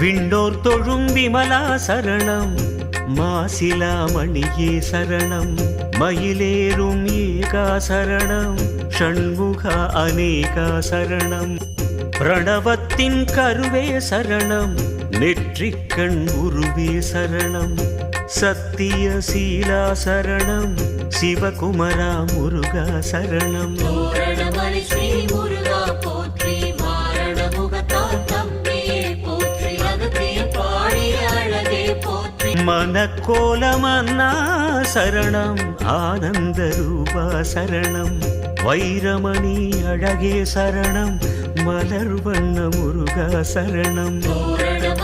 விண்டோர் தொழும் விமலா சரணம் மாசிலாமணியே சரணம் மயிலேறும் ஏகா சரணம் ஷண்முகா அநேகா சரணம் பிரணவத்தின் கருவே சரணம் நெற்றிக்கண் உருவே சரணம் சத்திய சீலா சரணம் சிவகுமரா முருகா சரணம். மனக்கோலமன்னா சரணம். ஆனந்த ரூபா சரணம். வைரமணி அழகே சரணம். மலர் வண்ண முருகா சரணம். தோரண